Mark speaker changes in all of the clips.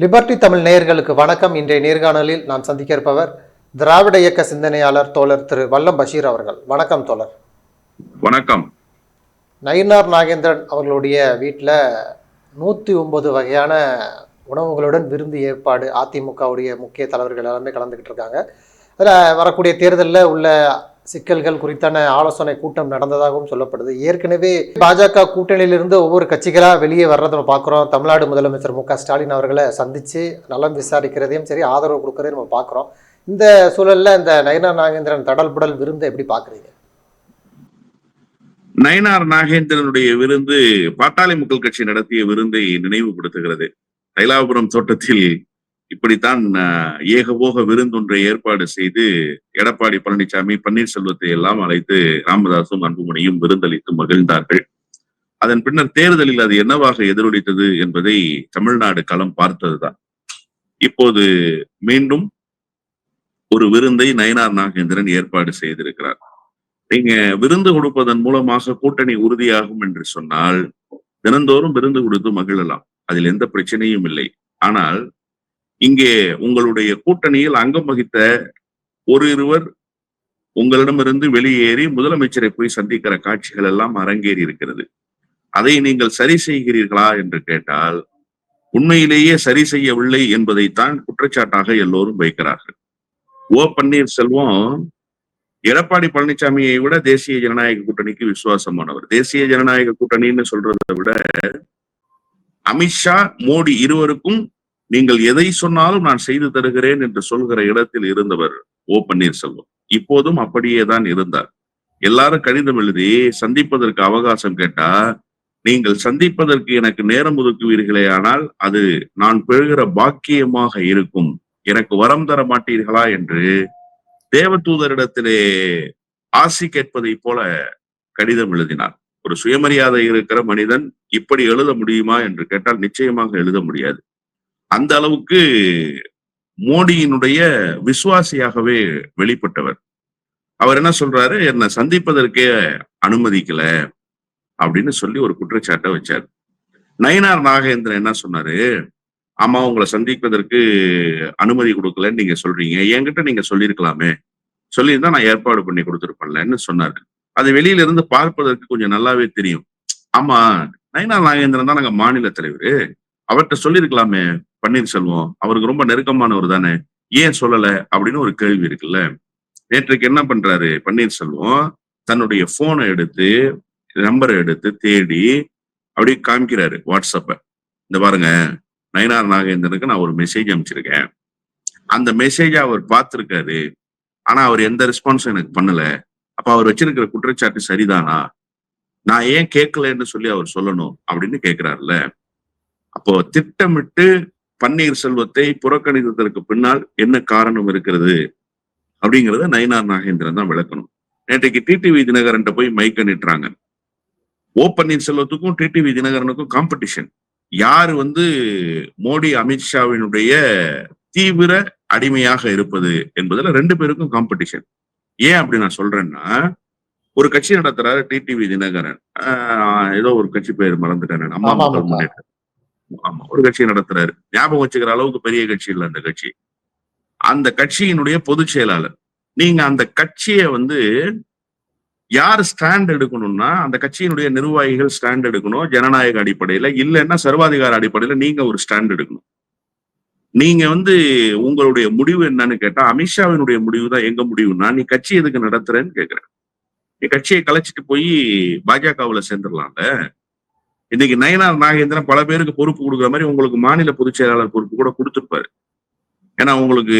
Speaker 1: Liberty Tamil நேயர்களுக்கு வணக்கம். இன்றைய நேர்காணலில் நான் சந்திக்க இருப்பவர் திராவிட இயக்க சிந்தனையாளர் தோழர் திரு வல்லம் பஷீர் அவர்கள். வணக்கம் தோழர்.
Speaker 2: வணக்கம்.
Speaker 1: நயினார் நாகேந்திரன் அவர்களுடைய வீட்டில் நூற்றி ஒன்பது வகையான உணவுகளுடன் விருந்து ஏற்பாடு அதிமுகவுடைய முக்கிய தலைவர்கள் எல்லாமே கலந்துக்கிட்டு இருக்காங்க. அதில் வரக்கூடிய தேர்தலில் உள்ள சிக்கல்கள் குறித்தான ஆலோசனை கூட்டம் நடந்ததாகவும் சொல்லப்படுது. ஏற்கனவே பாஜக கூட்டணியிலிருந்து ஒவ்வொரு கட்சிகளாக வெளியே வர்றதை நம்ம பார்க்குறோம். தமிழ்நாடு முதலமைச்சர் மு க ஸ்டாலின் அவர்களை சந்தித்து நலம் விசாரிக்கிறதையும் சரி ஆதரவு கொடுக்கறதையும் நம்ம பார்க்குறோம். இந்த சூழலில் இந்த நயனார் நாகேந்திரன் தடல்புடல் விருந்தை எப்படி பார்க்குறீங்க?
Speaker 2: நயனார் நாகேந்திரனுடைய விருந்து பாட்டாளி மக்கள் கட்சி நடத்திய விருந்தை நினைவுபடுத்துகிறது. தைலாபுரம் தோட்டத்தில் இப்படித்தான் ஏகபோக விருந்தொன்றை ஏற்பாடு செய்து எடப்பாடி பழனிசாமி பன்னீர்செல்வத்தை எல்லாம் அழைத்து ராமதாசும் அன்புமணியும் விருந்தளித்து மகிழ்ந்தார்கள். அதன் பின்னர் தேர்தலில் அது என்னவாக எதிரொலித்தது என்பதை தமிழ்நாடு களம் பார்த்ததுதான். இப்போது மீண்டும் ஒரு விருந்தை நயனார் நாகேந்திரன் ஏற்பாடு செய்திருக்கிறார். நீங்க விருந்து கொடுப்பதன் மூலமாக கூட்டணி உறுதியாகும் என்று சொன்னால் தினந்தோறும் விருந்து கொடுத்து மகிழலாம். அதில் எந்த பிரச்சனையும் இல்லை. ஆனால் இங்கே உங்களுடைய கூட்டணியில் அங்கம் வகித்த ஒரு இருவர் உங்களிடமிருந்து வெளியேறி முதலமைச்சரை போய் சந்திக்கிற காட்சிகள் எல்லாம் அரங்கேறி இருக்கிறது. அதை நீங்கள் சரி செய்கிறீர்களா என்று கேட்டால் உண்மையிலேயே சரி செய்யவில்லை என்பதைத்தான் குற்றச்சாட்டாக எல்லோரும் வைக்கிறார்கள். ஓ பன்னீர்செல்வம் எடப்பாடி பழனிசாமியை விட தேசிய ஜனநாயக கூட்டணிக்கு விசுவாசமானவர். தேசிய ஜனநாயக கூட்டணின்னு சொல்றதை விட அமித்ஷா மோடி இருவருக்கும் நீங்கள் எதை சொன்னாலும் நான் செய்து தருகிறேன் என்று சொல்கிற இடத்தில் இருந்தவர் ஓ பன்னீர்செல்வம். இப்போதும் அப்படியே தான் இருந்தார். எல்லாரும் கடிதம் எழுதி சந்திப்பதற்கு அவகாசம் கேட்டா நீங்கள் சந்திப்பதற்கு எனக்கு நேரம் ஒதுக்குவீர்களே ஆனால் அது நான் பெறுகிற பாக்கியமாக இருக்கும். எனக்கு வரம் தர மாட்டீர்களா? என்று தேவதூதரிடத்திலே ஆசி கேட்பதை போல கடிதம் எழுதினார். ஒரு சுயமரியாதை இருக்கிற மனிதன் இப்படி எழுத முடியுமா? என்று கேட்டால் நிச்சயமாக எழுத முடியாது. அந்த அளவுக்கு மோடியினுடைய விசுவாசியாகவே வெளிப்பட்டவர். அவர் என்ன சொல்றாரு? என்னை சந்திப்பதற்கே அனுமதிக்கல அப்படின்னு சொல்லி ஒரு குற்றச்சாட்டை வச்சார். நயினார் நாகேந்திரன் என்ன சொன்னாரு? ஆமா உங்களை சந்திப்பதற்கு அனுமதி கொடுக்கலன்னு நீங்க சொல்றீங்க. என்கிட்ட நீங்க சொல்லியிருக்கலாமே. சொல்லியிருந்தா நான் ஏற்பாடு பண்ணி கொடுத்துருப்பேன்லன்னு சொன்னாரு. அது வெளியில இருந்து பார்ப்பதற்கு கொஞ்சம் நல்லாவே தெரியும். ஆமா நயினார் நாகேந்திரன் தான் நாங்க மாநில தலைவர். அவர்கிட்ட சொல்லியிருக்கலாமே பன்னீர்செல்வம் அவருக்கு ரொம்ப நெருக்கமானவர் தானே ஏன் சொல்லல அப்படின்னு ஒரு கேள்வி இருக்குல்ல. நேற்றுக்கு என்ன பண்றாரு பன்னீர்செல்வம் தன்னுடைய போனை எடுத்து நம்பரை எடுத்து தேடி அப்படியே காமிக்கிறாரு வாட்ஸ்அப்பை இந்த பாருங்க நயனார் நாகேந்திரனுக்கு நான் ஒரு மெசேஜ் அனுப்பிச்சிருக்கேன். அந்த மெசேஜை அவர் பார்த்திருக்காரு ஆனா அவர் எந்த ரெஸ்பான்ஸும் எனக்கு பண்ணல. அப்ப அவர் வச்சிருக்கிற குற்றச்சாட்டு சரிதானா? நான் ஏன் கேட்கலன்னு சொல்லி அவர் சொல்லணும் அப்படின்னு கேட்கிறாருல்ல. அப்போ திட்டமிட்டு பன்னீர்செல்வத்தை புறக்கணித்ததற்கு பின்னால் என்ன காரணம் இருக்கிறது? அப்படிங்கறத நயினார் நாகேந்திரன் தான் விளக்கணும். நேற்றைக்கு டிடிவி தினகரன்ட்ட போய் மைக்க நிட்டுறாங்க ஓ பன்னீர்செல்வத்துக்கும் டிடிவி தினகரனுக்கும் காம்படிஷன் யார் வந்து மோடி அமித்ஷாவினுடைய தீவிர அடிமையாக இருப்பது என்பதுல ரெண்டு பேருக்கும் காம்படிஷன் ஏன் அப்படி நான் சொல்றேன்னா ஒரு கட்சி நடத்துறாரு டிடிவி தினகரன். ஆஹ் ஏதோ ஒரு கட்சி பேர் மறந்துட்டேன். அம்மா. மக்கள். முன்னேற்ற ஆமா ஒரு கட்சி நடத்துறாரு. ஞாபகம் வச்சுக்கிற அளவுக்கு பெரிய கட்சி இல்லை அந்த கட்சி. அந்த கட்சியினுடைய பொதுச் செயலாளர். நீங்க அந்த கட்சியை வந்து யார் ஸ்டாண்ட் எடுக்கணும்னா அந்த கட்சியினுடைய நிர்வாகிகள் ஸ்டாண்ட் எடுக்கணும். ஜனநாயக அடிப்படையில இல்லைன்னா சர்வாதிகார அடிப்படையில நீங்க ஒரு ஸ்டாண்ட் எடுக்கணும். நீங்க வந்து உங்களுடைய முடிவு என்னன்னு கேட்டா அமித்ஷாவினுடைய முடிவு தான் எங்க முடிவுன்னா நீ கட்சி எதுக்கு நடத்துறேன்னு கேக்குறேன். நீ கட்சியை கலைச்சிட்டு போய் பாஜகவுல சேர்ந்துடலாம்ல? இன்னைக்கு நயனார் நாகேந்திரன் பல பேருக்கு பொறுப்பு கொடுக்குற மாதிரி உங்களுக்கு மாநில பொதுச் செயலாளர் பொறுப்பு கூட கொடுத்துருப்பாரு. ஏன்னா உங்களுக்கு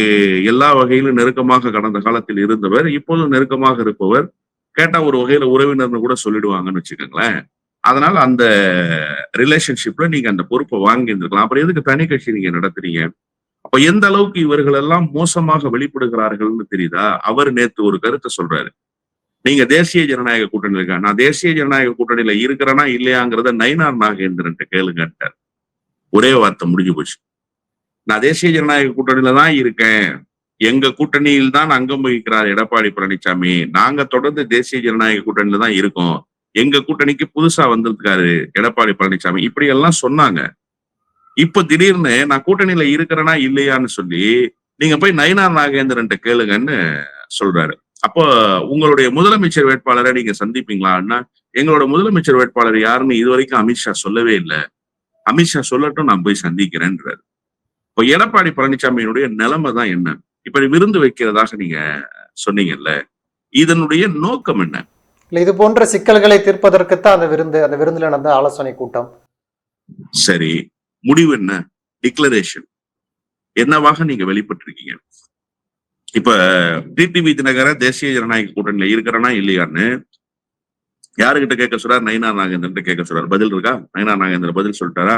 Speaker 2: எல்லா வகையிலும் நெருக்கமாக கடந்த காலத்தில் இருந்தவர் இப்போதும் நெருக்கமாக இருப்பவர். கேட்டா ஒரு வகையில உறவினர்னு கூட சொல்லிடுவாங்கன்னு வச்சுக்கோங்களேன். அதனால அந்த ரிலேஷன்ஷிப்ல நீங்க அந்த பொறுப்பை வாங்கி இருந்திருக்கலாம் அப்புறம் எதுக்கு தனி கட்சி நீங்க நடத்துறீங்க? அப்ப எந்த அளவுக்கு இவர்கள் எல்லாம் மோசமாக வெளிப்படுகிறார்கள்னு தெரியுதா? அவர் நேத்து ஒரு கருத்தை சொல்றாரு. நீங்க தேசிய ஜனநாயக கூட்டணி இருக்கா? நான் தேசிய ஜனநாயக கூட்டணியில இருக்கிறேனா இல்லையாங்கிறத நயினார் நாகேந்திரன் கேளுங்கட்டார் ஒரே வார்த்தை முடிஞ்சு போச்சு. நான் தேசிய ஜனநாயக கூட்டணியில தான் இருக்கேன். எங்க கூட்டணியில் தான் அங்கம் வகிக்கிறார் எடப்பாடி பழனிசாமி நாங்க தொடர்ந்து தேசிய ஜனநாயக கூட்டணியில தான் இருக்கோம். எங்க கூட்டணிக்கு புதுசா வந்திருக்காரு எடப்பாடி பழனிசாமி இப்படி எல்லாம் சொன்னாங்க. இப்ப திடீர்னு நான் கூட்டணியில இருக்கிறேனா இல்லையான்னு சொல்லி நீங்க போய் நயினார் நாகேந்திரன் கேளுங்கன்னு சொல்றாரு. அப்போ உங்களுடைய முதலமைச்சர் வேட்பாளரை நீங்க சந்திப்பீங்களான்னா எங்களோட முதலமைச்சர் வேட்பாளர் யாருன்னு இதுவரைக்கும் அமித்ஷா சொல்லவே இல்லை. அமித்ஷா சொல்லட்டும் நான் போய் சந்திக்கிறேன்றாரு. இப்போ எடப்பாடி பழனிசாமியினுடைய நிலைமை தான் என்ன? இப்ப விருந்து வைக்கிறதாக நீங்க சொன்னீங்கல்ல இதனுடைய நோக்கம் என்ன?
Speaker 1: இல்ல இது போன்ற சிக்கல்களை தீர்ப்பதற்குத்தான் அந்த விருந்து அந்த விருந்துல நடந்த ஆலோசனை கூட்டம்.
Speaker 2: சரி முடிவு என்ன? டிக்ளரேஷன் என்னவாக நீங்க வெளிப்பட்டிருக்கீங்க? இப்ப டிடிவி தினகர தேசிய ஜனநாயக கூட்டணியில இருக்கிறனா இல்லையான்னு யாருகிட்ட கேட்க சொல்றாரு? நயினா நாகேந்திரன் கேட்க சொல்றாரு. பதில் இருக்கா? நயினா நாகேந்திரன் பதில் சொல்லிட்டாரா?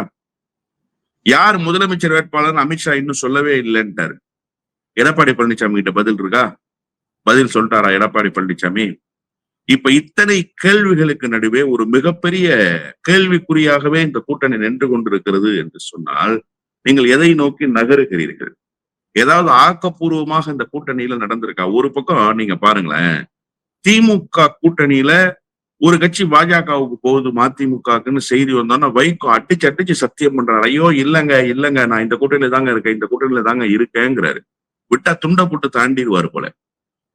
Speaker 2: யார் முதலமைச்சர் வேட்பாளர் அமித்ஷா இன்னும் சொல்லவே இல்லைன்ட்டாரு. எடப்பாடி பழனிசாமி கிட்ட பதில் இருக்கா? பதில் சொல்லிட்டாரா எடப்பாடி பழனிசாமி? இப்ப இத்தனை கேள்விகளுக்கு நடுவே ஒரு மிகப்பெரிய கேள்விக்குறியாகவே இந்த கூட்டணி நின்று கொண்டிருக்கிறது என்று சொன்னால் நீங்கள் எதை நோக்கி நகருகிறீர்கள்? ஏதாவது ஆக்கப்பூர்வமாக இந்த கூட்டணியில நடந்திருக்கா? ஒரு பக்கம் நீங்க பாருங்களேன். திமுக கூட்டணியில ஒரு கட்சி பாஜகவுக்கு போகுது மதிமுகக்குன்னு செய்தி வந்தோன்னா வைகோ அடிச்சு அடிச்சு சத்தியம் பண்றாரு. ஐயோ இல்லங்க இல்லங்க நான் இந்த கூட்டணியில தாங்க இருக்கேன் இந்த கூட்டணியில தாங்க இருக்கேங்கிறாரு. விட்டா துண்டை போட்டு தாண்டிடுவாரு போல.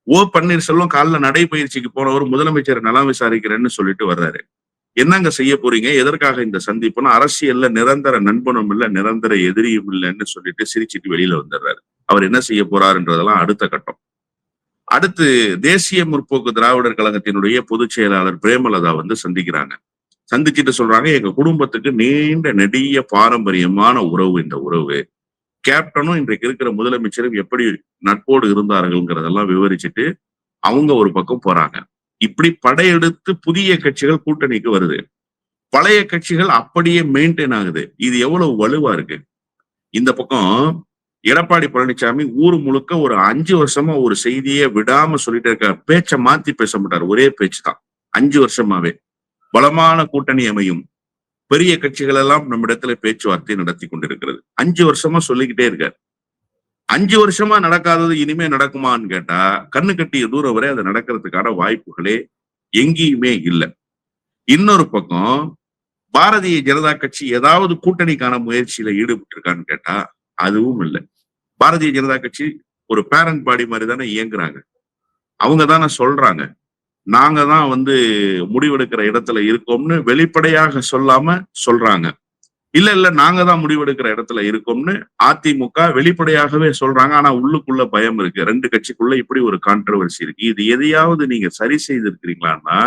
Speaker 2: ஓ பன்னீர்செல்வம் காலைல நடைபயிற்சிக்கு போனவர் முதலமைச்சர் நலம் விசாரிக்கிறேன்னு சொல்லிட்டு வர்றாரு. என்னங்க செய்ய போறீங்க? எதற்காக இந்த சந்திப்புன்னா அரசியல்ல நிரந்தர நண்பனும் இல்ல நிரந்தர எதிரியும் இல்லைன்னு சொல்லிட்டு சிரிச்சிட்டு வெளியில வந்துடுறாரு அவர் என்ன செய்ய போறாருன்றதெல்லாம் அடுத்த கட்டம். அடுத்து தேசிய முற்போக்கு திராவிடர் கழகத்தினுடைய பொதுச் செயலாளர் பிரேமலதா வந்து சந்திக்கிறாங்க. சந்திச்சுட்டு சொல்றாங்க எங்க குடும்பத்துக்கு நீண்ட நெடிய பாரம்பரியமான உறவு இந்த உறவு. கேப்டனும் இன்றைக்கு இருக்கிற முதலமைச்சரும் எப்படி நட்போடு இருந்தார்கள்ங்கிறதெல்லாம் விவரிச்சுட்டு அவங்க ஒரு பக்கம் போறாங்க. இப்படி படையெடுத்து புதிய கட்சிகள் கூட்டணிக்கு வருது. பழைய கட்சிகள் அப்படியே மெயின்டைன் ஆகுது. இது எவ்வளவு வலுவா இருக்கு? இந்த பக்கம் எடப்பாடி பழனிசாமி ஊர் முழுக்க ஒரு அஞ்சு வருஷமா ஒரு செய்தியை விடாம சொல்லிட்டு இருக்க பேச்சை மாத்தி பேச மாட்டார். ஒரே பேச்சு தான். அஞ்சு வருஷமாவே. பலமான கூட்டணி அமையும். பெரிய கட்சிகள் எல்லாம் நம்ம இடத்துல பேச்சுவார்த்தை நடத்தி கொண்டிருக்கிறது. அஞ்சு வருஷமா சொல்லிக்கிட்டே இருக்காரு. அஞ்சு வருஷமா நடக்காதது இனிமே நடக்குமான்னு கேட்டா கண்ணு கட்டிய தூரம் வரை அது நடக்கிறதுக்கான வாய்ப்புகளே எங்கேயுமே இல்லை. இன்னொரு பக்கம் பாரதிய ஜனதா கட்சி ஏதாவது கூட்டணிக்கான முயற்சியில ஈடுபட்டு இருக்கான்னு கேட்டா அதுவும் இல்லை. பாரதிய ஜனதா கட்சி ஒரு பேரண்ட் பாடி மாதிரி தானே இயங்குறாங்க. அவங்க தானே சொல்றாங்க நாங்க தான் வந்து முடிவெடுக்கிற இடத்துல இருக்கோம்னு வெளிப்படையாக சொல்லாம சொல்றாங்க. இல்ல இல்ல நாங்க தான் முடிவெடுக்கிற இடத்துல இருக்கோம்னு அதிமுக வெளிப்படையாகவே சொல்றாங்க. ஆனா உள்ளுக்குள்ள பயம் இருக்கு. ரெண்டு கட்சிக்குள்ள இப்படி ஒரு கான்ட்ரவர்சி இருக்கு. இது எதையாவது நீங்க சரி செய்திருக்கிறீங்களான்னா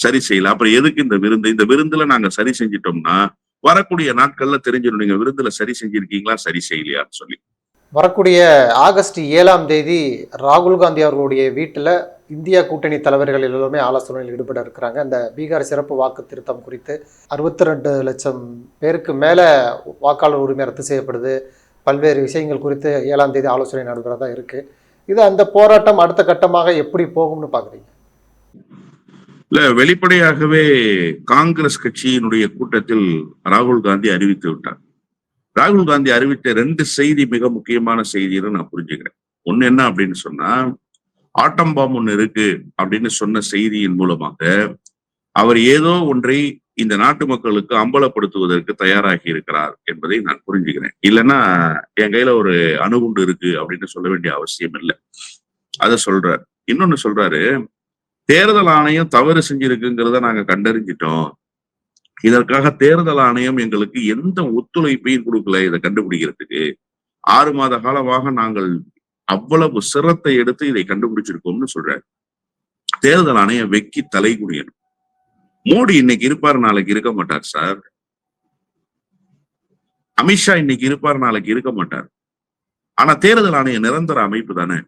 Speaker 2: சரி செய்யல. அப்புறம் எதுக்கு இந்த விருந்து? இந்த விருந்துல நாங்க சரி செஞ்சிட்டோம்னா வரக்கூடிய நாட்கள்ல தெரிஞ்சிடும். நீங்க விருந்துல சரி செஞ்சிருக்கீங்களா? சரி செய்யலையான்னு சொல்லி.
Speaker 1: வரக்கூடிய ஆகஸ்ட் ஏழாம் தேதி ராகுல் காந்தி அவர்களுடைய வீட்டில் இந்தியா கூட்டணி தலைவர்கள் எல்லோருமே ஆலோசனையில் ஈடுபட இருக்கிறாங்க. அந்த பீகார் சிறப்பு வாக்கு திருத்தம் குறித்து அறுபத்தி ரெண்டு லட்சம் பேருக்கு மேலே வாக்காளர் உரிமை ரத்து செய்யப்படுது. பல்வேறு விஷயங்கள் குறித்து ஏழாம் தேதி ஆலோசனை நடைபெறதா இருக்குது இது அந்த போராட்டம் அடுத்த கட்டமாக எப்படி போகும்னு பார்க்குறீங்க
Speaker 2: இல்லை வெளிப்படையாகவே காங்கிரஸ் கட்சியினுடைய கூட்டத்தில் ராகுல் காந்தி அறிவித்து விட்டார். ராகுல் காந்தி அறிவித்த ரெண்டு செய்தி மிக முக்கியமான செய்தின்னு நான் புரிஞ்சுக்கிறேன். ஒன்று என்ன அப்படின்னு சொன்னா ஆட்டம் பாம் ஒன்று இருக்கு அப்படின்னு சொன்ன செய்தியின் மூலமாக அவர் ஏதோ ஒன்றை இந்த நாட்டு மக்களுக்கு அம்பலப்படுத்துவதற்கு தயாராகி இருக்கிறார் என்பதை நான் புரிஞ்சுக்கிறேன். இல்லைன்னா என் கையில ஒரு அணுகுண்டு இருக்கு அப்படின்னு சொல்ல வேண்டிய அவசியம் இல்லை. அதை சொல்றார். இன்னொன்னு சொல்றாரு தேர்தல் ஆணையம் தவறு செஞ்சிருக்குங்கிறத நாங்க கண்டறிஞ்சிட்டோம். இதற்காக தேர்தல் ஆணையம் எங்களுக்கு எந்த ஒத்துழைப்பையும் கொடுக்கல இதை கண்டுபிடிக்கிறதுக்கு. ஆறு மாத காலமாக நாங்கள் அவ்வளவு சிரத்தை எடுத்து இதை கண்டுபிடிச்சிருக்கோம்னு சொல்றாரு. தேர்தல் ஆணையம் வெக்கி தலைகுனியணும் மோடி இன்னைக்கு இருப்பார் நாளைக்கு இருக்க மாட்டார் சார். அமித்ஷா இன்னைக்கு இருப்பார் நாளைக்கு இருக்க மாட்டார். ஆனா தேர்தல் ஆணையம் நிரந்தர அமைப்பு தானே?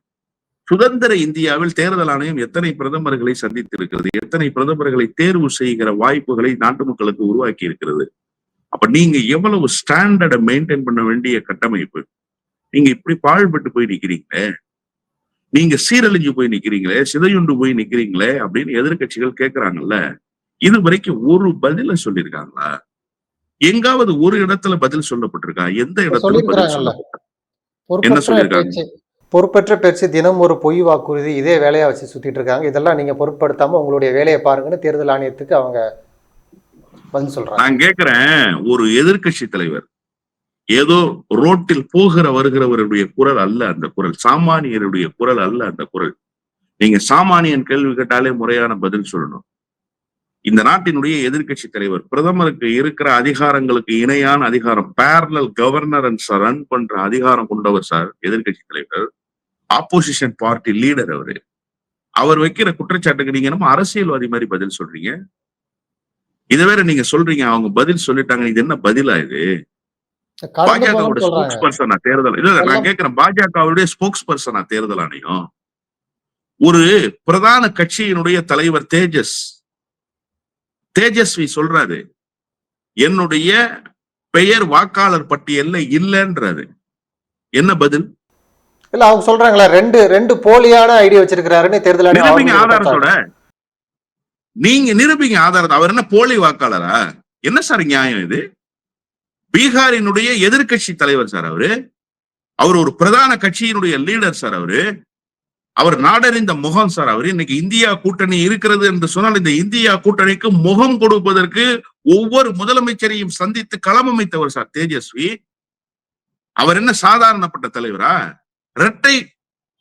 Speaker 2: சுதந்திர இந்தியாவில் தேர்தல் ஆணையம் எத்தனை பிரதமர்களை சந்தித்திருக்கிறது? எத்தனை பிரதமர்களை தேர்வு செய்கிற வாய்ப்புகளை நாட்டு மக்களுக்கு உருவாக்கி இருக்கிறது அப்ப நீங்க எவ்வளவு ஸ்டாண்டர்டை மெயின்டைன் பண்ண வேண்டிய கட்டமைப்பு? நீங்க இப்படி பாழ்பட்டு போய் நிக்கிறீங்களே? நீங்க சீரழிஞ்சு போய் நிக்கிறீங்களே? சிதையுண்டு போய் நிக்கிறீங்களே? அப்படின்னு எதிர்கட்சிகள் கேட்கிறாங்கல்ல இது வரைக்கும் ஒரு பதில சொல்லியிருக்காங்களா எங்காவது ஒரு இடத்துல பதில் சொல்லப்பட்டிருக்கா? எந்த இடத்துல பதில். சொல்லப்பட்டிருக்கா? என்ன
Speaker 1: பொறுப்பற்ற
Speaker 2: சொல்லியிருக்காங்க?
Speaker 1: பொறுப்பற்ற பேச்சு தினம் ஒரு பொய் வாக்குறுதி இதே வேலையா வச்சு சுத்திட்டு இருக்காங்க. இதெல்லாம் நீங்க பொருட்படுத்தாம உங்களுடைய வேலையை பாருங்கன்னு தேர்தல் ஆணையத்துக்கு அவங்க பதில் சொல்றாங்க.
Speaker 2: நான் கேக்குறேன். ஒரு எதிர்க்கட்சி தலைவர் ஏதோ ரோட்டில் போகிற வருகிறவருடைய குரல் அல்ல அந்த குரல். சாமானியருடைய குரல் அல்ல அந்த குரல். நீங்க சாமானியன் கேள்வி கேட்டாலே முறையான பதில் சொல்லணும். இந்த நாட்டினுடைய எதிர்க்கட்சி தலைவர் பிரதமருக்கு இருக்கிற அதிகாரங்களுக்கு இணையான அதிகாரம் பேரலல் கவர்னர் அண்ட் ரன் பண்ற அதிகாரம் கொண்டவர் சார் எதிர்கட்சி தலைவர். ஆப்போசிஷன் பார்ட்டி லீடர் அவரு. அவர் வைக்கிற குற்றச்சாட்டுக்கு நீங்க நம்ம அரசியல்வாதி மாதிரி பதில் சொல்றீங்க. இதை வேற நீங்க சொல்றீங்க அவங்க பதில் சொல்லிட்டாங்க இது என்ன பதிலா இது? பாஜகவோட
Speaker 1: போகணும்னு சொல்றாங்க.
Speaker 2: ஸ்போக்ஸ் பர்சனா தேர்தல். இல்ல இல்ல, நான் கேட்கிறேன். பாஜகவுடைய ஸ்போக்ஸ் பர்சனா தேர்தல் ஆணையம்? ஒரு பிரதான கட்சியினுடைய தலைவர் தேஜஸ். தேஜஸ்வி சொல்றாரு என்னுடைய பெயர் வாக்காளர் பட்டியல்ல இல்லைன்றாரு. என்ன பதில்?
Speaker 1: இல்ல அவங்க சொல்றாங்களா ரெண்டு ரெண்டு போலியான ஐடி வச்சிருக்கிறாருன்னு தேர்தல்
Speaker 2: நிரூபிங்க ஆதாரத்தோட. நீங்க நிரூபிங்க ஆதாரத்தை. அவர் என்ன போலி வாக்காளரா? என்ன சார் நியாயம் இது? பீகாரினுடைய எதிர்க்கட்சி தலைவர் சார் அவரு அவர் ஒரு பிரதான கட்சியினுடைய லீடர் சார் அவரு அவர் நாடறிந்த முகம் சார் அவர். இன்னைக்கு இந்தியா கூட்டணி இருக்கிறது என்று சொன்னால் இந்த இந்தியா கூட்டணிக்கு முகம் கொடுப்பதற்கு ஒவ்வொரு முதலமைச்சரையும் சந்தித்து களமமைத்தவர் சார் தேஜஸ்வி. அவர் என்ன சாதாரணப்பட்ட தலைவரா? இரட்டை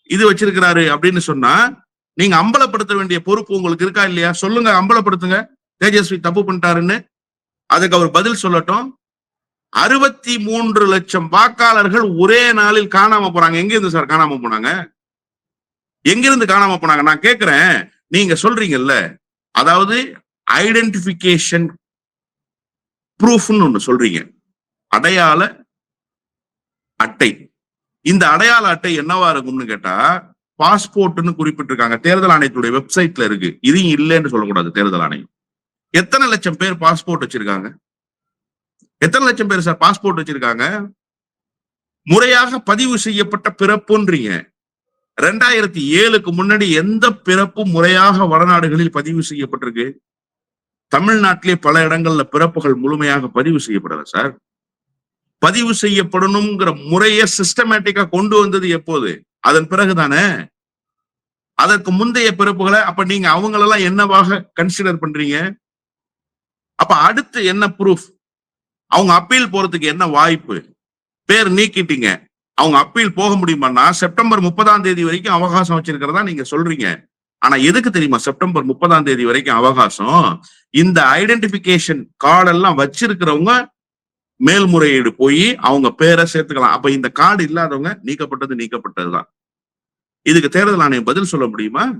Speaker 2: இது வச்சிருக்கிறாரு அப்படின்னு சொன்னா நீங்க அம்பலப்படுத்த வேண்டிய பொறுப்பு உங்களுக்கு இருக்கா இல்லையா? சொல்லுங்க அம்பலப்படுத்துங்க. தேஜஸ்வி தப்பு பண்ணிட்டாருன்னு. அதுக்கு அவர் பதில் சொல்லட்டும். அறுபத்தி மூன்று லட்சம் வாக்காளர்கள் ஒரே நாளில் காணாம போறாங்க. எங்க இருந்து சார் காணாம போனாங்க? எங்கிருந்து காணாம போனாங்க? நான் கேக்குறேன். நீங்க சொல்றீங்கல்ல. அதாவது ஐடென்டிபிகேஷன் ப்ரூஃப்னு ஒண்ணு சொல்றீங்க. அடையாள அட்டை. இந்த அடையாள அட்டை என்னவா இருக்கும்னு கேட்டா பாஸ்போர்ட்னு குறிப்பிட்டிருக்காங்க. தேர்தல் ஆணையத்துடைய வெப்சைட்ல இருக்கு. இதையும் இல்லைன்னு சொல்லக்கூடாது தேர்தல் ஆணையம். எத்தனை லட்சம் பேர் பாஸ்போர்ட் வச்சிருக்காங்க? எத்தனை லட்சம் பேர் சார் பாஸ்போர்ட் வச்சிருக்காங்க? முறையாக பதிவு செய்யப்பட்ட பிறப்புன்றீங்க. ரெண்டாயிரத்தி ஏழுக்கு முன்னாடி எந்த பிறப்பும் முறையாக வடநாடுகளில் பதிவு செய்யப்பட்டிருக்கு? தமிழ்நாட்டிலே பல இடங்கள்ல பிறப்புகள் முழுமையாக பதிவு செய்யப்படல சார். பதிவு செய்யப்படணுங்கிற முறையை சிஸ்டமேட்டிக்கா கொண்டு வந்தது எப்போது? அதன் பிறகுதானே? அதற்கு முந்தைய பிறப்புகளை அப்ப நீங்க அவங்களெல்லாம் என்னவாக கன்சிடர் பண்றீங்க? அப்ப அடுத்து என்ன ப்ரூஃப் அவங்க அப்பீல் போறதுக்கு என்ன வாய்ப்பு? பேர் நீக்கிட்டீங்க. அவங்க அப்பீல் போக முடியுமான்னா செப்டம்பர் முப்பதாம் தேதி வரைக்கும் அவகாசம் வச்சிருக்கிறதா நீங்க சொல்றீங்க. ஆனா எதுக்கு தெரியுமா? செப்டம்பர் முப்பதாம் தேதி வரைக்கும் அவகாசம். இந்த ஐடென்டிபிகேஷன் கார்டு எல்லாம் வச்சிருக்கிறவங்க மேல்முறையீடு போய் அவங்க பேரை சேர்த்துக்கலாம். அப்ப இந்த கார்டு இல்லாதவங்க நீக்கப்பட்டது நீக்கப்பட்டதுதான். இதுக்கு தேர்தல் ஆணையம் பதில் சொல்ல முடியுமா?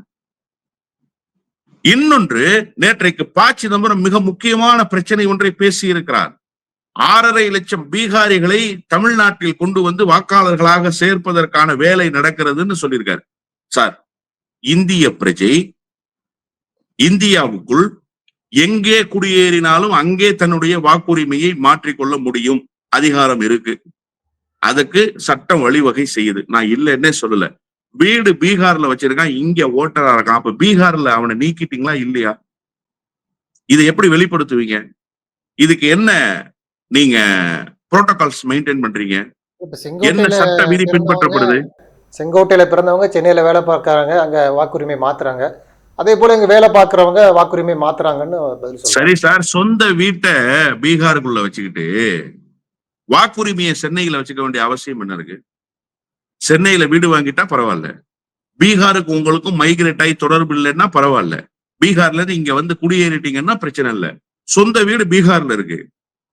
Speaker 2: இன்னொன்று நேற்றைக்கு ப சிதம்பரம் மிக முக்கியமான பிரச்சனை ஒன்றை பேசி இருக்கிறார் ஆறரை லட்சம் பீகாரிகளை தமிழ்நாட்டில் கொண்டு வந்து வாக்காளர்களாக சேர்ப்பதற்கான வேலை நடக்கிறதுன்னு சொல்லியிருக்காரு. சார் இந்திய பிரஜை இந்தியாவுக்குள் எங்கே குடியேறினாலும் அங்கே தன்னுடைய வாக்குரிமையை மாற்றிக்கொள்ள முடியும். அதிகாரம் இருக்கு. அதுக்கு சட்டம் வழிவகை செய்யுது. நான் இல்லைன்னே சொல்லல. வீடு பீகார்ல வச்சிருக்கான் இங்க ஓட்டரா இருக்கான். அப்ப பீகார்ல அவனை நீக்கிட்டீங்களா இல்லையா? இதை எப்படி வெளிப்படுத்துவீங்க? இதுக்கு என்ன நீங்க புரோட்டோகால்ஸ் மெயின்டைன் பண்றீங்க. என்ன சட்ட விதி பின்பற்றப்படுது?
Speaker 1: செங்கோட்டையில பிறந்தவங்க சென்னையில வேலை பார்க்கறாங்க அங்க வாக்குரிமை மாத்துறாங்க. அதே போல இங்க வேலை பார்க்கறவங்க வாக்குரிமை மாத்துறாங்கன்னு
Speaker 2: சரி சார் சொந்த வீட்டை பீகாருக்குள்ள வச்சுக்கிட்டு வாக்குரிமையை சென்னையில வச்சுக்க வேண்டிய அவசியம் என்ன இருக்கு? சென்னையில வீடு வாங்கிட்டா பரவாயில்ல. பீகாருக்கு உங்களுக்கும் மைக்ரேட் ஆகி தொடர்பு இல்லைன்னா பரவாயில்ல. பீகார்ல இருந்து இங்க வந்து குடியேறிட்டீங்கன்னா பிரச்சனை இல்ல. சொந்த வீடு பீகார்ல இருக்கு.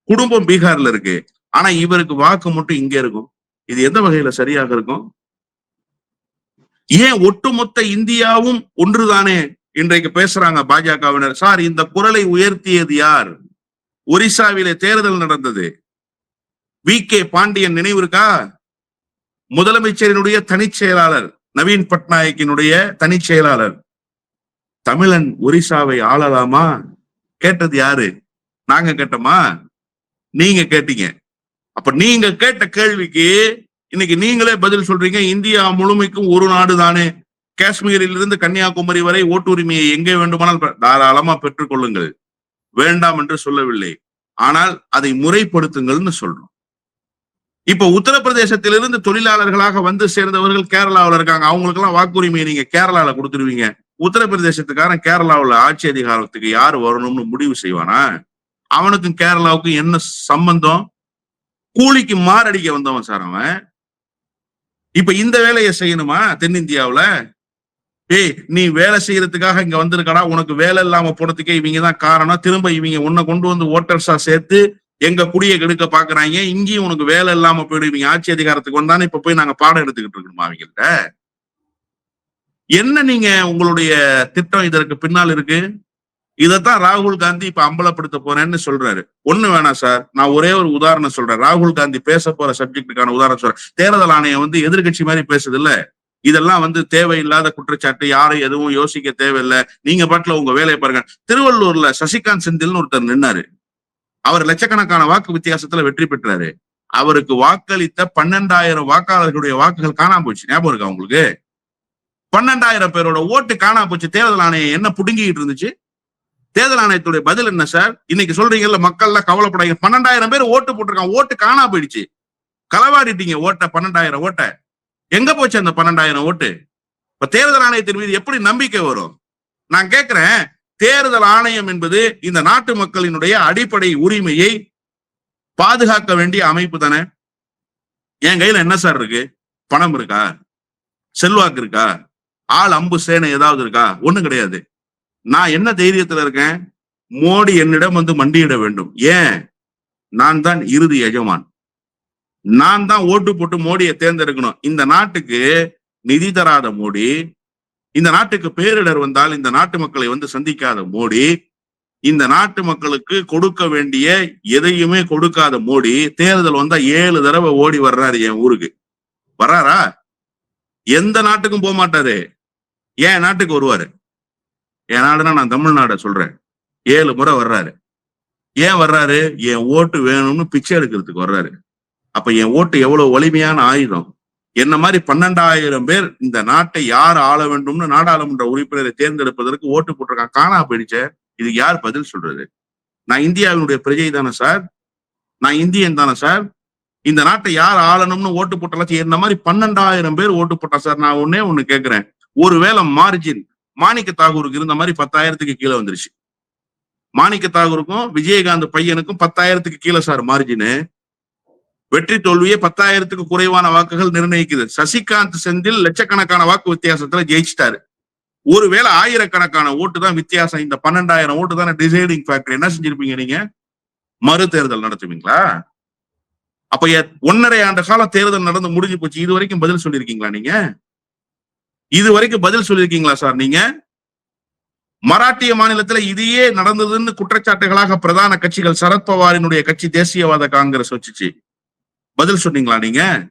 Speaker 2: குடும்பம் பீகார்ல இருக்கு. ஆனா இவருக்கு வாக்கு மட்டும் இங்க இருக்கும். இது எந்த வகையில சரியாக இருக்கும்? ஏன் ஒட்டுமொத்த இந்தியாவும் ஒன்றுதானே? இன்றைக்கு பேசுறாங்க பாஜகவினர். சார் இந்த குரலை உயர்த்தியது யார்? ஒரிசாவிலே தேர்தல் நடந்தது. வி. கே. பாண்டியன் நினைவு இருக்கா? முதலமைச்சரினுடைய தனிச் செயலாளர் நவீன் பட்நாயக்கினுடைய தனிச் செயலாளர். தமிழன் ஒரிசாவை ஆளலாமா? கேட்டது யாரு? நாங்க கேட்டோமா? நீங்க கேட்டீங்க. அப்ப நீங்க கேட்ட கேள்விக்கு இன்னைக்கு நீங்களே பதில் சொல்றீங்க. இந்தியா முழுமைக்கும் ஒரு நாடு தானே. காஷ்மீரிலிருந்து கன்னியாகுமரி வரை ஓட்டுரிமையை எங்கே வேண்டுமானால் தாராளமா பெற்றுக்கொள்ளுங்கள். வேண்டாம் என்று சொல்லவில்லை. ஆனால் அதை முறைப்படுத்துங்கள்னு சொல்றோம். இப்ப உத்தரப்பிரதேசத்திலிருந்து தொழிலாளர்களாக வந்து சேர்ந்தவர்கள் கேரளாவில் இருக்காங்க. அவங்களுக்கு எல்லாம் வாக்குரிமையை நீங்க கேரளால கொடுத்துருவீங்க. உத்தரப்பிரதேசத்துக்காரன் கேரளாவில் ஆட்சி அதிகாரத்துக்கு யார் வரணும்னு முடிவு செய்வானா? அவனுக்கும் கேரளாவுக்கும் என்ன சம்பந்தம்? கூலிக்கு மாரடிக்க வந்தவன் சார் அவன். இப்ப இந்த வேலையை செய்யணுமா தென்னிந்தியாவுல? ஏய் நீ வேலை செய்யறதுக்காக இங்க வந்திருக்கடா உனக்கு வேலை இல்லாம போனதுக்கே இவங்க தான் காரணம். திரும்ப இவங்க உன்னை கொண்டு வந்து ஓட்டர்ஸா சேர்த்து எங்க குடியை கெடுக்க பாக்குறாங்க. இங்கேயும் உனக்கு வேலை இல்லாம போயிடுவீங்க இவங்க ஆட்சி அதிகாரத்துக்கு வந்தானே இப்ப போய் நாங்க பாடம் எடுத்துக்கிட்டு இருக்கணுமா அவங்கள்ட்ட என்ன நீங்க உங்களுடைய திட்டம் இதற்கு பின்னால் இருக்கு? இதைத்தான் ராகுல் காந்தி இப்ப அம்பலப்படுத்த போறேன்னு சொல்றாரு. ஒண்ணு வேணாம் சார் நான் ஒரே ஒரு உதாரணம் சொல்றேன். ராகுல் காந்தி பேச போற சப்ஜெக்டுக்கான உதாரணம் சொல்றேன். தேர்தல் ஆணையம் வந்து எதிர்கட்சி மாதிரி பேசுது இல்ல இதெல்லாம் வந்து தேவையில்லாத குற்றச்சாட்டு யாரும் எதுவும் யோசிக்க தேவையில்லை. நீங்க பாட்டுல உங்க வேலையை பாருங்க. திருவள்ளூர்ல சசிகாந்த் செந்தில்னு ஒருத்தர் நின்னாரு. அவர் லட்சக்கணக்கான வாக்கு வித்தியாசத்துல வெற்றி பெற்றாரு. அவருக்கு வாக்களித்த பன்னெண்டாயிரம் வாக்காளர்களுடைய வாக்குகள் காணாம போச்சு. ஞாபகம் இருக்கா உங்களுக்கு? பன்னெண்டாயிரம் பேரோட ஓட்டு காணாம போச்சு. தேர்தல் ஆணையம் என்ன புடுங்கிட்டு இருந்துச்சு? தேர்தல் ஆணையத்துடைய பதில் என்ன சார் இன்னைக்கு சொல்றீங்கல்ல மக்கள்லாம் கவலைப்படாங்க பன்னெண்டாயிரம் பேர் ஓட்டு போட்டிருக்கான் ஓட்டு காணா போயிடுச்சு. களவாடிட்டீங்க. ஓட்ட பன்னெண்டாயிரம் ஓட்ட. எங்க போச்சு அந்த பன்னெண்டாயிரம் ஓட்டு? இப்ப தேர்தல் ஆணையத்தின் மீது எப்படி நம்பிக்கை வரும்? நான் கேட்கிறேன் தேர்தல் ஆணையம் என்பது இந்த நாட்டு மக்களினுடைய அடிப்படை உரிமையை பாதுகாக்க வேண்டிய அமைப்பு தானே? என் கையில என்ன சார் இருக்கு? பணம் இருக்கா? செல்வாக்கு இருக்கா? ஆள் அம்பு சேனை ஏதாவது இருக்கா? ஒண்ணும் கிடையாது. நான் என்ன தைரியத்துல இருக்கேன்? மோடி என்னிடம் வந்து மண்டியிட வேண்டும். ஏன்? நான் தான் இறுதி எஜமான். நான் தான் ஓட்டு போட்டு மோடியை தேர்ந்தெடுக்கணும். இந்த நாட்டுக்கு நிதி தராத மோடி இந்த நாட்டுக்கு பேரிடர் வந்தால் இந்த நாட்டு மக்களை வந்து சந்திக்காத மோடி இந்த நாட்டு மக்களுக்கு கொடுக்க வேண்டிய எதையுமே கொடுக்காத மோடி தேர்தல் வந்தா ஏழு தடவை ஓடி வர்றாரு என் ஊருக்கு. வர்றாரா? எந்த நாட்டுக்கும் போக மாட்டாரு என் நாட்டுக்கு வருவாரு? என் நான் தமிழ்நாட சொல்றேன். ஏழு முறை வர்றாரு. ஏன் வர்றாரு? என் ஓட்டு வேணும்னு பிச்சை எடுக்கிறதுக்கு வர்றாரு. அப்ப என் ஓட்டு எவ்வளவு வலிமையான ஆயுதம்? என்ன மாதிரி பன்னெண்டாயிரம் பேர் இந்த நாட்டை யார் ஆள வேண்டும்னு நாடாளுமன்ற உறுப்பினரை தேர்ந்தெடுப்பதற்கு ஓட்டு போட்டிருக்கான் காணா போயிடுச்ச. இதுக்கு யார் பதில் சொல்றது? நான் இந்தியாவினுடைய பிரஜை தானே சார்? நான் இந்தியன் தானே சார்? இந்த நாட்டை யார் ஆளணும்னு ஓட்டு போட்டாலும் என்ன மாதிரி பன்னெண்டாயிரம் பேர் ஓட்டு போட்டா சார்? நான் ஒன்னே ஒண்ணு கேக்குறேன். ஒருவேளை மார்ஜின் மாணிக்க தாகூருக்கு இருந்த மாதிரி பத்தாயிரத்துக்கு கீழே வந்துருச்சு. மாணிக்க தாகூருக்கும் விஜயகாந்த் பையனுக்கும் பத்தாயிரத்துக்கு கீழே சார் மார்ஜின் வெற்றி தோல்வியே பத்தாயிரத்துக்கு குறைவான வாக்குகள் நிர்ணயிக்குது. சசிகாந்த் செந்தில் லட்சக்கணக்கான வாக்கு வித்தியாசத்துல ஜெயிச்சிட்டாரு. ஒருவேளை ஆயிரக்கணக்கான ஓட்டு தான் வித்தியாசம். இந்த பன்னெண்டாயிரம் ஓட்டு தானே டிசைடிங் ஃபேக்டர் என்ன செஞ்சிருப்பீங்க நீங்க? மறு தேர்தல் நடத்துவீங்களா? அப்ப ஒன்னரை ஆண்டு காலம் தேர்தல் நடந்து முடிஞ்சு போச்சு. இது வரைக்கும் பதில் சொல்லியிருக்கீங்களா நீங்க? இது வரைக்கும் பதில் சொல்லியிருக்கீங்களா சார் நீங்க? மராட்டிய மாநிலத்துல இதையே நடந்ததுன்னு குற்றச்சாட்டுகளாக பிரதான கட்சிகள் சரத்பவாரினுடைய கட்சி தேசியவாத காங்கிரஸ் வச்சுச்சு. பதில் சொன்னீங்களா நீங்க?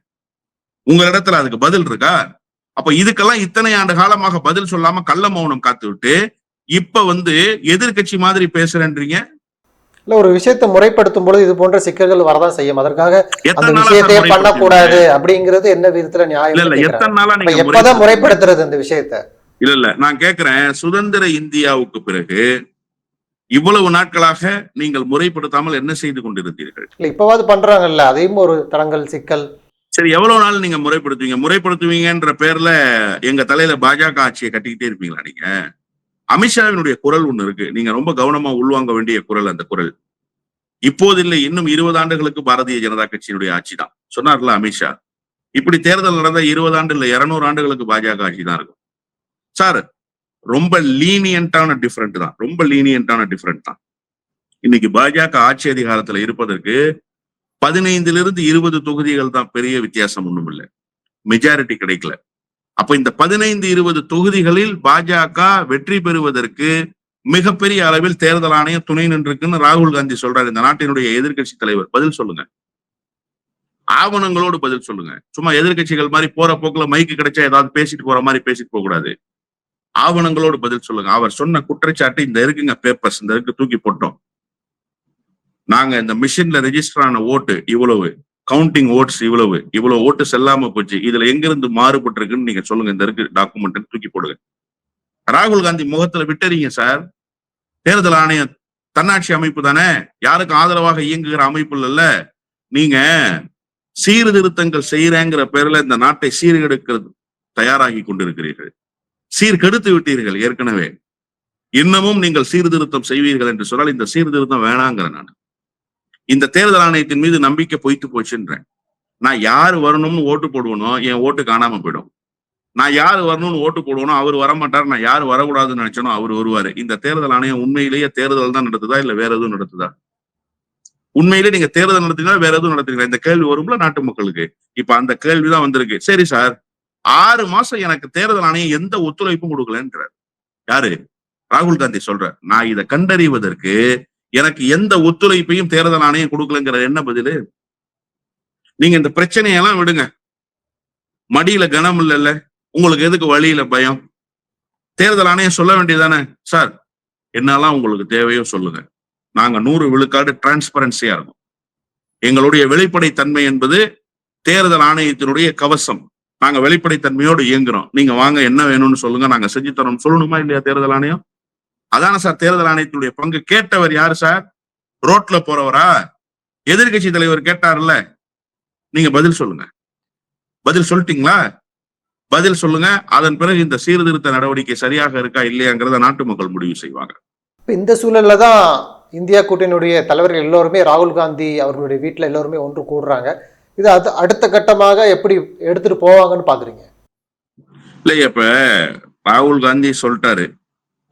Speaker 2: உங்க இடத்துல அதுக்கு பதில் இருக்கா? அப்ப இதுக்கெல்லாம் இத்தனை ஆண்டு காலமாக பதில் சொல்லாம கள்ள மௌனம் காத்து விட்டு இப்ப வந்து எதிர்க்கட்சி மாதிரி பேசுறேன்றீங்க?
Speaker 1: இல்ல ஒரு விஷயத்தை முறைப்படுத்தும் பொழுது இது போன்ற சிக்கல்கள் வரதான் செய்யும். அதற்காக அந்த விஷயத்தையே பண்ணக்கூடாது? அப்படிங்கிறது என்ன விதத்துல நியாயம்
Speaker 2: இல்ல இல்ல எத்தனை நாளா
Speaker 1: இப்ப
Speaker 2: நீங்க
Speaker 1: எப்பதான்? முறைப்படுத்துறது இந்த விஷயத்த?
Speaker 2: இல்ல இல்ல நான் கேக்குறேன் சுதந்திர இந்தியாவுக்கு பிறகு இவ்வளவு நாட்களாக நீங்கள் முறைப்படுத்தாமல் என்ன செய்து கொண்டிருந்தீர்கள்?
Speaker 1: இல்ல இப்பவாது பண்றாங்கல்ல அதையும் ஒரு தடங்கல் சிக்கல்.
Speaker 2: சரி எவ்வளவு நாள் நீங்க முறைப்படுத்துவீங்க? முறைப்படுத்துவீங்கன்ற பேர்ல எங்க தலையில பாஜக ஆட்சியை கட்டிக்கிட்டே இருப்பீங்களா நீங்க? அமித்ஷாவினுடைய குரல் ஒண்ணு இருக்கு. நீங்க ரொம்ப கவனமா உள்வாங்க வேண்டிய குரல் அந்த குரல். இப்போது இல்லை இன்னும் இருபது ஆண்டுகளுக்கு பாரதிய ஜனதா கட்சியினுடைய ஆட்சி தான் சொன்னார்ல அமித்ஷா. இப்படி தேர்தல் நடந்த இருபது ஆண்டு இல்ல இருநூறு ஆண்டுகளுக்கு பாஜக ஆட்சி தான் இருக்கும். சார் ரொம்ப லீனியன்டான டிஃபரெண்ட் தான். ரொம்ப லீனியன்டான டிஃபரெண்ட் தான். இன்னைக்கு பாஜக ஆட்சி அதிகாரத்துல இருப்பதற்கு பதினைந்துல இருந்து இருபது தொகுதிகள் தான் பெரிய வித்தியாசம் ஒண்ணும் இல்லை மெஜாரிட்டி கிடைக்கல. அப்ப இந்த பதினைந்து இருபது தொகுதிகளில் பாஜக வெற்றி பெறுவதற்கு மிகப்பெரிய அளவில் தேர்தல் ஆணையம் துணை நின்றுக்குன்னு ராகுல் காந்தி சொல்றாரு. இந்த நாட்டினுடைய எதிர்க்கட்சி தலைவர். பதில் சொல்லுங்க. ஆவணங்களோடு பதில் சொல்லுங்க. சும்மா எதிர்க்கட்சிகள் மாதிரி போற போக்குல மைக்கு கிடைச்சா ஏதாவது பேசிட்டு போற மாதிரி பேசிட்டு போக கூடாது. ஆவணங்களோடு பதில் சொல்லுங்க. அவர் சொன்ன குற்றச்சாட்டு இந்த இருக்குங்க பேப்பர்ஸ் இந்த இருக்கு தூக்கி போட்டோம். நாங்க இந்த மிஷின்ல ரெஜிஸ்டர் ஆன ஓட்டு இவ்வளவு. கவுண்டிங் ஓட்ஸ் இவ்வளவு இவ்வளவு ஓட்டு செல்லாம போச்சு இதுல எங்கிருந்து மாறுபட்டிருக்குன்னு நீங்க சொல்லுங்க. இந்த இருக்கு டாக்குமெண்ட் தூக்கி போடுங்க. ராகுல் காந்தி முகத்துல விட்டுறீங்க சார் தேர்தல் ஆணையம் தன்னாட்சி அமைப்பு தானே? யாருக்கும் ஆதரவாக இயங்குகிற அமைப்பு இல்லைல்ல நீங்க சீர்திருத்தங்கள் செய்யறேங்கிற பேர்ல இந்த நாட்டை சீர்கெடுக்கிறது தயாராகி கொண்டிருக்கிறீர்கள். சீர்கெடுத்து விட்டீர்கள் ஏற்கனவே. இன்னமும் நீங்கள் சீர்திருத்தம் செய்வீர்கள் என்று சொன்னால் இந்த சீர்திருத்தம் வேணாங்கிற நான். இந்த தேர்தல் ஆணையத்தின் மீது நம்பிக்கை பொய்த்து போச்சுன்றேன். நான் யாரு வரணும்னு ஓட்டு போடுவனோ என் ஓட்டு காணாம போயிடும். நான் யாரு வரணும்னு ஓட்டு போடுவனோ அவர் வரமாட்டார். நான் யாரு வரக்கூடாதுன்னு நினைச்சனோ அவர் வருவாரு. இந்த தேர்தல் ஆணையம் உண்மையிலேயே தேர்தல் தான் நடத்துதா இல்ல வேற எதுவும் நடத்துதா? உண்மையிலே நீங்க தேர்தல் நடத்தினா வேற எதுவும் நடத்துறீங்களா? இந்த கேள்வி வரும்ல நாட்டு மக்களுக்கு. இப்ப அந்த கேள்விதான் வந்திருக்கு. சரி சார் ஆறு மாசம் எனக்கு தேர்தல் ஆணையம் எந்த ஒத்துழைப்பும் கொடுக்கலன்றார். யாரு? ராகுல் காந்தி சொல்ற நான் இதை கண்டறிவதற்கு எனக்கு எந்த ஒத்துழைப்பையும் தேர்தல் ஆணையம் கொடுக்கலங்கிற என்ன பதிலு? நீங்க இந்த பிரச்சனையெல்லாம் விடுங்க. மடியில கனம் இல்லைல்ல. உங்களுக்கு எதுக்கு வழியில பயம்? தேர்தல் ஆணையம் சொல்ல வேண்டியதானே சார் என்னெல்லாம் உங்களுக்கு தேவையோ சொல்லுங்க. நாங்க நூறு விழுக்காடு டிரான்ஸ்பரன்சியா இருக்கும். எங்களுடைய வெளிப்படைத்தன்மை என்பது தேர்தல் ஆணையத்தினுடைய கவசம். நாங்க வெளிப்படைத்தன்மையோடு இயங்குறோம். நீங்க வாங்க என்ன வேணும்னு சொல்லுங்க. நாங்க செஞ்சு தரோம் சொல்லணுமா இல்லையா தேர்தல் ஆணையம்? அதான சார் தேர்தல் ஆணையத்தினுடைய பங்கு கேட்டவர் யாரு சார்? ரோட்ல போறவரா? எதிர்கட்சி தலைவர் கேட்டார்ல. நீங்க பதில் சொல்லுங்க. பதில் சொல்லிட்டீங்களா? பதில் சொல்லுங்க. அதன் பிறகு இந்த சீர்திருத்த நடவடிக்கை சரியாக இருக்கா இல்லையாங்கிறத நாட்டு மக்கள் முடிவு செய்வாங்க.
Speaker 1: இப்போ இந்த சூழல்ல தான் இந்தியா கூட்டணியுடைய தலைவர்கள் எல்லோருமே ராகுல் காந்தி அவர்களுடைய வீட்டில் எல்லோருமே ஒன்று கூடுறாங்க. இது அது அடுத்த கட்டமாக எப்படி எடுத்துட்டு போவாங்கன்னு பாக்குறீங்க?
Speaker 2: இல்லையா இப்ப ராகுல் காந்தி சொல்லிட்டாரு.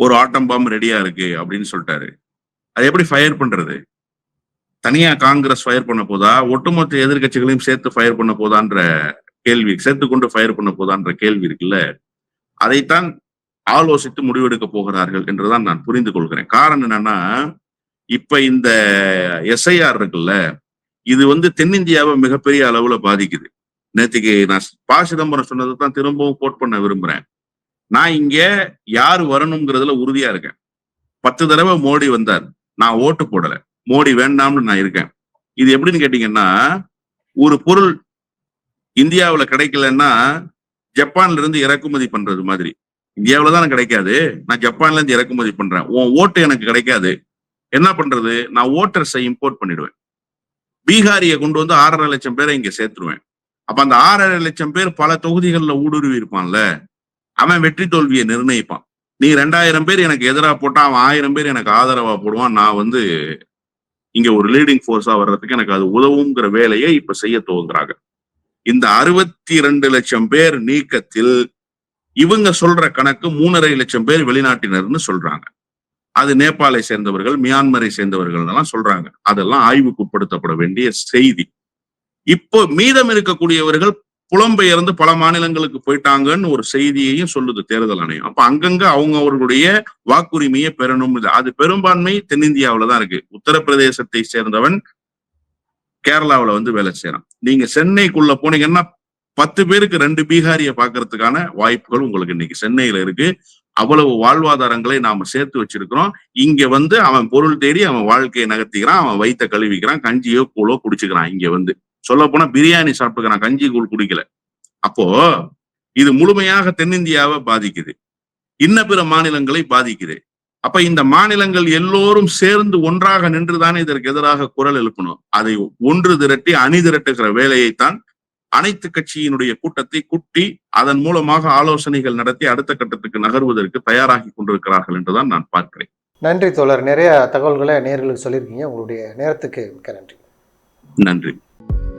Speaker 2: ஒரு ஆட்டம் பாம்பு ரெடியா இருக்கு அப்படின்னு சொல்லிட்டாரு. அது எப்படி ஃபயர் பண்றது? தனியா காங்கிரஸ் ஃபயர் பண்ண போதா? ஒட்டுமொத்த எதிர்க்கட்சிகளையும் சேர்த்து ஃபயர் பண்ண போதான்ற கேள்வி சேர்த்து கொண்டு ஃபயர் பண்ண போதான்ற கேள்வி இருக்குல்ல? அதைத்தான் ஆலோசித்து முடிவெடுக்க போகிறார்கள் என்றுதான் நான் புரிந்து கொள்கிறேன். காரணம் என்னன்னா இப்ப இந்த எஸ்ஐஆர் இருக்குல்ல இது வந்து தென்னிந்தியாவை மிகப்பெரிய அளவுல பாதிக்குது. நேற்றுக்கு நான் பா சிதம்பரம் சொன்னதை தான் திரும்பவும் கோட் பண்ண விரும்புறேன். நான் இங்க யார் வரணுங்கிறதுல உறுதியா இருக்கேன். பத்து தடவை மோடி வந்தார். நான் ஓட்டு போடல. மோடி வேண்டாம்னு நான் இருக்கேன். இது எப்படின்னு கேட்டீங்கன்னா ஒரு பொருள் இந்தியாவில கிடைக்கலன்னா ஜப்பான்ல இருந்து இறக்குமதி பண்றது மாதிரி. இந்தியாவில தான் கிடைக்காது. நான் ஜப்பான்ல இருந்து இறக்குமதி பண்றேன். உன் ஓட்டு எனக்கு கிடைக்காது. என்ன பண்றது? நான் ஓட்டர்ஸை இம்போர்ட் பண்ணிடுவேன். பீகாரியை கொண்டு வந்து ஆறரை லட்சம் பேரை இங்க சேர்த்துருவேன். அப்ப அந்த ஆறரை லட்சம் பேர் பல தொகுதிகளில் ஊடுருவி இருப்பான்ல. அவன் வெற்றி தோல்வியை நிர்ணயிப்பான். நீ ரெண்டாயிரம் பேர் எனக்கு எதிராக போட்டா அவன் ஆயிரம் பேர் எனக்கு ஆதரவா போடுவான். நான் வந்து இங்க ஒரு லீடிங் ஃபோர்ஸா வர்றதுக்கு எனக்கு அது உதவுங்கிற வேலையை இப்ப செய்ய துவங்குறாங்க. இந்த அறுபத்தி ரெண்டு லட்சம் பேர் நீக்கத்தில் இவங்க சொல்ற கணக்கு மூணரை லட்சம் பேர் வெளிநாட்டினர்னு சொல்றாங்க. அது நேபாளை சேர்ந்தவர்கள் மியான்மரை சேர்ந்தவர்கள் எல்லாம் சொல்றாங்க. அதெல்லாம் ஆய்வுக்குட்படுத்தப்பட வேண்டிய செய்தி. இப்போ மீதம் இருக்கக்கூடியவர்கள் புலம்பெயர்ந்து பல மாநிலங்களுக்கு போயிட்டாங்கன்னு ஒரு செய்தியையும் சொல்லுது தேர்தல் ஆணையம். அப்ப அங்கங்க அவங்க அவர்களுடைய வாக்குரிமையை பெறணும். அது பெரும்பான்மை தென்னிந்தியாவில தான் இருக்கு. உத்தரப்பிரதேசத்தை சேர்ந்தவன் கேரளாவில வந்து வேலை செய்யறான் நீங்க சென்னைக்குள்ள போனீங்கன்னா பத்து பேருக்கு ரெண்டு பீகாரிய பாக்குறதுக்கான வாய்ப்புகள் உங்களுக்கு இன்னைக்கு சென்னையில இருக்கு. அவ்வளவு வாழ்வாதாரங்களை நாம சேர்த்து வச்சிருக்கிறோம். இங்க வந்து அவன் பொருள் தேடி அவன் வாழ்க்கையை நகர்த்திக்கிறான். அவன் வயித்த கழுவிக்கிறான். கஞ்சியோ கூழோ குடிச்சுக்கிறான் இங்க வந்து. சொல்ல போனா பிரியாணி சாப்பிட்டுக்கிறான் கஞ்சி கூழ் குடிக்கல. அப்போ இது முழுமையாக தென்னிந்தியாவை பாதிக்குது. இன்ன பிற மாநிலங்களை பாதிக்குது. அப்ப இந்த மாநிலங்கள் எல்லோரும் சேர்ந்து ஒன்றாக நின்றுதானே இதற்கு எதிராக குரல் எழுப்பணும். அதை ஒன்று திரட்டி அணி திரட்டுகிற வேலையைத்தான் அனைத்து கட்சியினுடைய கூட்டத்தை கூட்டி அதன் மூலமாக ஆலோசனைகள் நடத்தி அடுத்த கட்டத்துக்கு நகர்வதற்கு தயாராகி கொண்டிருக்கிறார்கள் என்றுதான் நான் பார்க்கிறேன்.
Speaker 1: நன்றி தோழர். நிறைய தகவல்களை நேர்களுக்கு சொல்லியிருக்கீங்க. உங்களுடைய நேரத்துக்கு மிக்க நன்றி.
Speaker 2: நன்றி. Thank you.